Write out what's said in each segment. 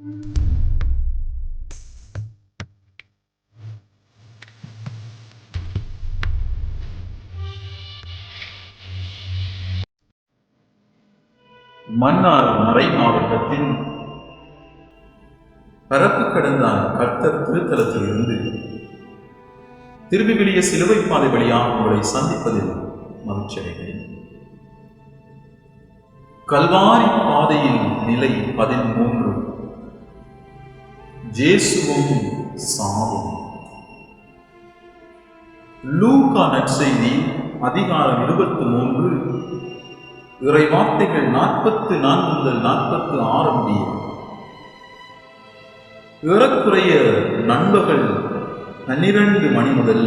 மன்னார் மறை மாவட்டத்தின் பரப்பு கடந்தான் கர்த்தர் திருத்தலத்தில் இருந்து திரும்பி வெளிய சிலுவை பாதை வழியாக உங்களை சந்திப்பதில் மகிழ்ச்சி அடைகிறேன். கல்வாரி பாதையில் நிலை பதிமூன்று ஜேசுவும் சாவும். லூகா நற்செய்தி அதிகாரம் இருபத்தி மூன்று. இறை வார்த்தைகள் நாற்பத்து நான்கு முதல் நாற்பத்து ஆறு முடிய ஏறக்குறைய நண்பர்கள் பன்னிரண்டு மணி முதல்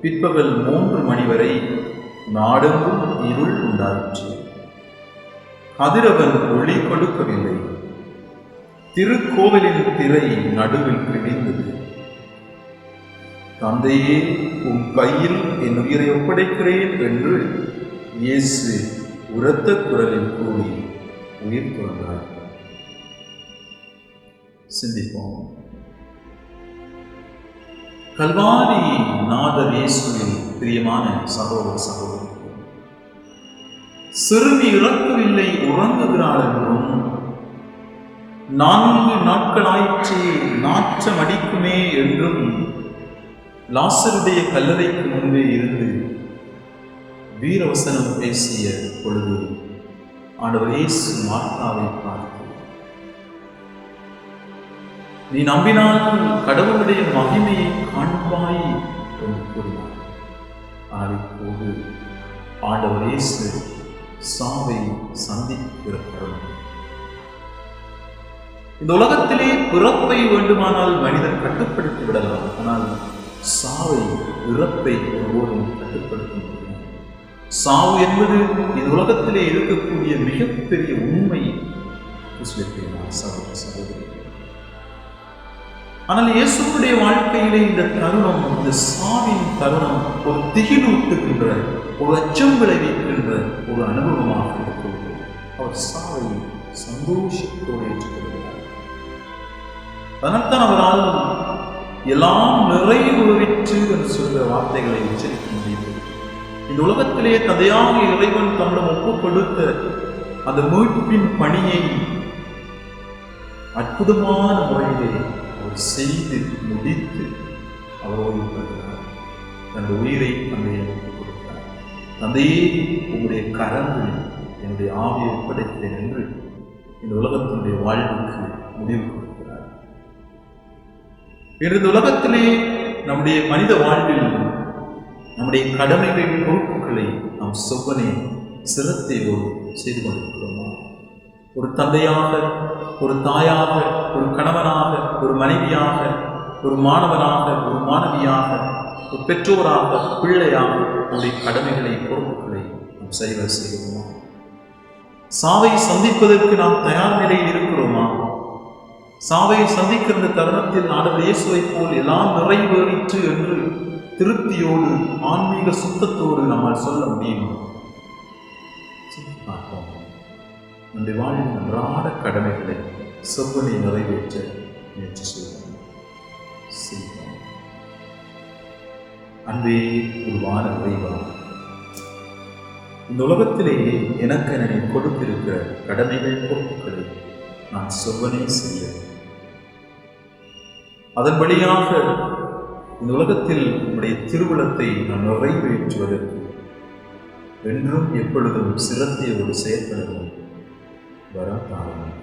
பிற்பகல் மூன்று மணி வரை நாடெங்கும் இருள் உண்டாயிற்று. கதிரவன் ஒளி கொடுக்கவில்லை. திருக்கோவிலின் திரை நடுவில் கிழிந்தது. தந்தையே உன் கையில் என் உயிரை ஒப்படைக்கிறேன் என்று இயேசு உரத்த குரலில் கூறி உயிர் துறந்தார். சிந்திப்போம். கல்வாரி நாதர் இயேசுவின் பிரியமான சகோதர சகோதரி சிறுமி இறக்கவில்லை உறங்குகிறாள் என்றும் நான்கு நாட்களாயிற்று நாச்சம் அடிக்குமே என்றும் லாசருடைய கல்லறைக்கு முன்பே இருந்து வீரவசனம் பேசிய பொழுது ஆண்டவர் இயேசு மார்த்தாவை பார்த்து நீ நம்பினால் கடவுளுடைய மகிமையை காண்பாய் என்று கூறினார். ஆனால் இப்போது ஆண்டவர் இயேசு சாவை சந்திக்கிற இந்த உலகத்திலே பிறப்பை வேண்டுமானால் மனிதன் கட்டுப்படுத்தி விடலாம். ஆனால் சாவை இறப்பை ஒருபோதும் கட்டுப்படுத்த முடியும் சாவு என்பது இந்த உலகத்திலே இருக்கக்கூடிய மிகப்பெரிய உண்மை. ஆனால் இயேசுடைய வாழ்க்கையிலே இந்த தருணம் இந்த சாவின் தருணம் ஒரு திகிலூட்டுகின்ற ஒரு அச்சம் விளைவிக்கின்ற ஒரு அனுபவமாக இருக்கிறது அவர் சாவை சந்தோஷத்தோடு ஏற்றுக்கொள்கிறார். அதனால்தான் அவரால் எல்லாம் நிறைவுற்று என்று சொல்கிற வார்த்தைகளை உச்சரிக்க முடியும் இந்த உலகத்திலே ததையாக இறைவன் தம்மிடம் ஒப்புக் கொடுத்த அந்த மீட்பின் பணியை அற்புதமான முறையிலே அவர் செய்து முடித்து அவர் ஓய்வு பெறுகிறார் தன் உயிரை தந்தையை ஒப்புக் கொடுத்தார். தந்தையே உங்களுடைய கரங்களில் என்னுடைய ஆவியை ஒப்படைக்கிறேன் என்று இந்த உலகத்தினுடைய வாழ்வுக்கு முடிவு இன்று உலகத்திலே நம்முடைய மனித வாழ்வில் நம்முடைய கடமைகளின் பொறுப்புகளை நாம் செவ்வனே சிரத்தையோடு செய்து கொண்டிருக்கிறோமா? ஒரு தந்தையாக ஒரு தாயாக ஒரு கணவனாக ஒரு மனைவியாக ஒரு மாணவனாக ஒரு மாணவியாக ஒரு பெற்றோராக பிள்ளையாக நம்முடைய கடமைகளை பொறுப்புகளை நாம் சரிவர செய்கிறோமா? சாவை சந்திப்பதற்கு நாம் தயார் நிலையில் இருக்கிறோம்? சாவை சந்திக்கிற தருணத்தில் ஆண்டவர் இயேசுவை போல் எல்லாம் நிறைவேறிற்று என்று திருப்தியோடு ஆன்மீக சுத்தத்தோடு நம்மால் சொல்ல முடியுமா? பார்ப்போம் நம்முடைய வாழ்வின் அன்றாட கடமைகளை செவ்வனை நிறைவேற்ற முயற்சி செய்வோம். செய்வோம். அன்பே உருவான இறைவா இந்த உலகத்திலேயே எனக்கு எனக்கு கொடுத்திருக்கிற கடமைகள் பொறுப்புகளை நான் செவ்வனே செய்ய அதன் வழியாக இந்த உலகத்தில் நம்முடைய திருவிழத்தை நாம் நிறைவேற்றுவதற்கு என்றும் எப்பொழுதும் சிரத்தையோடு செயற்படவும். வர தாருங்கள்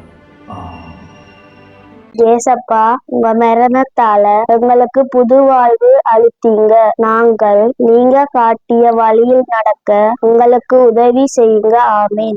ஏசப்பா உங்க மரணத்தால எங்களுக்கு புது வாழ்வு அளித்தீங்க. நாங்கள் நீங்க காட்டிய வழியில் நடக்க உங்களுக்கு உதவி செய்யுங்க. ஆமீன்.